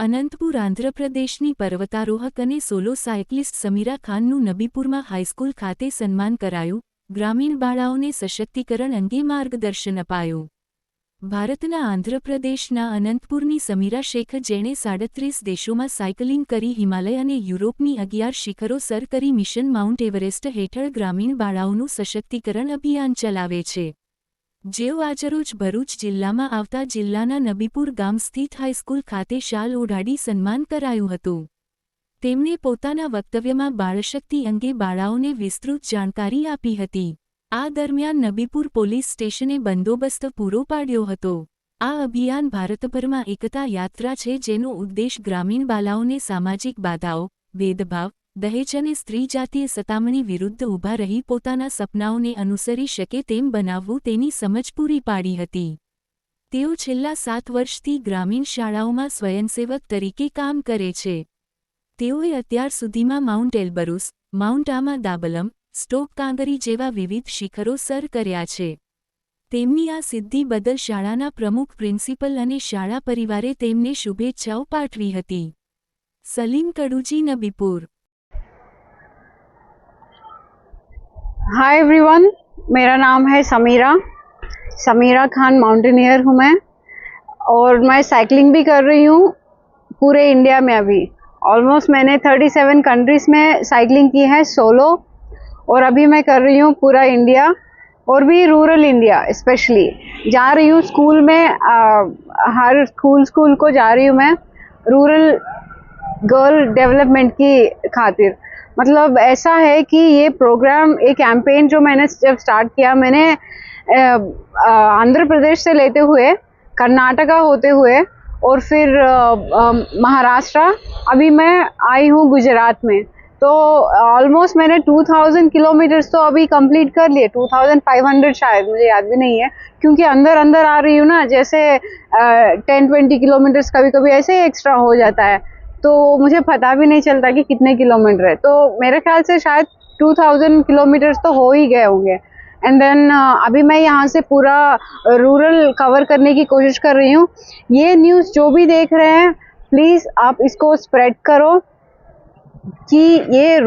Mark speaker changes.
Speaker 1: અનંતપુર આંધ્રપ્રદેશની પર્વતારોહક અને સોલો સાયકલિસ્ટ સમીરા ખાનનું નબીપુરમાં હાઈસ્કૂલ ખાતે સન્માન કરાયું, ગ્રામીણ બાળાઓને સશક્તિકરણ અંગે માર્ગદર્શન અપાયું. ભારતના આંધ્રપ્રદેશના અનંતપુરની સમીરા શેખ જેણે સાડત્રીસ દેશોમાં સાયકલિંગ કરી હિમાલય અને યુરોપની અગિયાર શિખરો સર કરી મિશન માઉન્ટ એવરેસ્ટ હેઠળ ગ્રામીણ બાળાઓનું સશક્તિકરણ અભિયાન ચલાવે છે. જેઓ આજરોજ ભરૂચ જિલ્લામાં આવતા જિલ્લાના નબીપુર ગામ સ્થિત હાઈસ્કૂલ ખાતે શાલ ઓઢાડી સન્માન કરાયું હતું. તેમણે પોતાના વક્તવ્યમાં બાળશક્તિ અંગે બાળાઓને વિસ્તૃત જાણકારી આપી હતી. આ દરમિયાન નબીપુર પોલીસ સ્ટેશને બંદોબસ્ત પૂરો પાડ્યો હતો. આ અભિયાન ભારતભરમાં એકતા યાત્રા છે જેનો ઉદ્દેશ ગ્રામીણ બાલાઓને સામાજિક બાધાઓ, ભેદભાવ દહેજ અને સ્ત્રી જાતીય સતામણી વિરુદ્ધ ઊભા રહી પોતાના સપનાઓને અનુસરી શકે તેમ બનાવવું તેની સમજ પૂરી પાડી હતી. તેઓ છેલ્લા સાત વર્ષથી ગ્રામીણ શાળાઓમાં સ્વયંસેવક તરીકે કામ કરે છે. તેઓએ અત્યાર સુધીમાં માઉન્ટ એલ્બરુસ, માઉન્ટ આમા દાબલમ સ્ટોક કાંગરી જેવા વિવિધ શિખરો સર કર્યા છે. તેમની આ સિદ્ધિ બદલ શાળાના પ્રમુખ પ્રિન્સિપલ અને શાળા પરિવારે તેમને શુભેચ્છાઓ પાઠવી હતી. સલીમ કડુજી નબીપુર
Speaker 2: हाय एवरीवन मेरा नाम है समीरा। समीरा खान माउंटेनियर हूँ मैं। और मैं साइकिलिंग भी कर रही हूँ पूरे इंडिया में अभी। ऑलमोस्ट मैंने 37 कंट्रीज़ में साइकिलिंग की है सोलो और अभी मैं कर रही हूँ पूरा इंडिया और भी रूरल इंडिया स्पेशली जा रही हूँ स्कूल में आ, हर स्कूल स्कूल को जा रही हूँ मैं। रूरल गर्ल डेवलपमेंट की खातिर। मतलब ऐसा है कि ये प्रोग्राम ये कैंपेन जो मैंने जब स्टार्ट किया, मैंने आंध्र प्रदेश से लेते हुए, कर्नाटका होते हुए और फिर महाराष्ट्र, अभी मैं आई हूँ गुजरात में। तो ऑलमोस्ट मैंने 2000 किलोमीटर्स तो अभी कंप्लीट कर लिए 2500 शायद, मुझे याद भी नहीं है, क्योंकि अंदर अंदर आ रही हूँ ना, जैसे टेन ट्वेंटी किलोमीटर्स कभी कभी ऐसे एक्स्ट्रा हो जाता है। तो मुझे पता भी नहीं चलता कि कितने किलोमीटर है। तो मेरे ख्याल से शायद 2000 किलोमीटर्स तो हो ही गए होंगे। एंड देन अभी मैं यहाँ से पूरा रूरल कवर करने की कोशिश कर रही हूँ। ये न्यूज़ जो भी देख रहे हैं प्लीज़ आप इसको स्प्रेड करो कि ये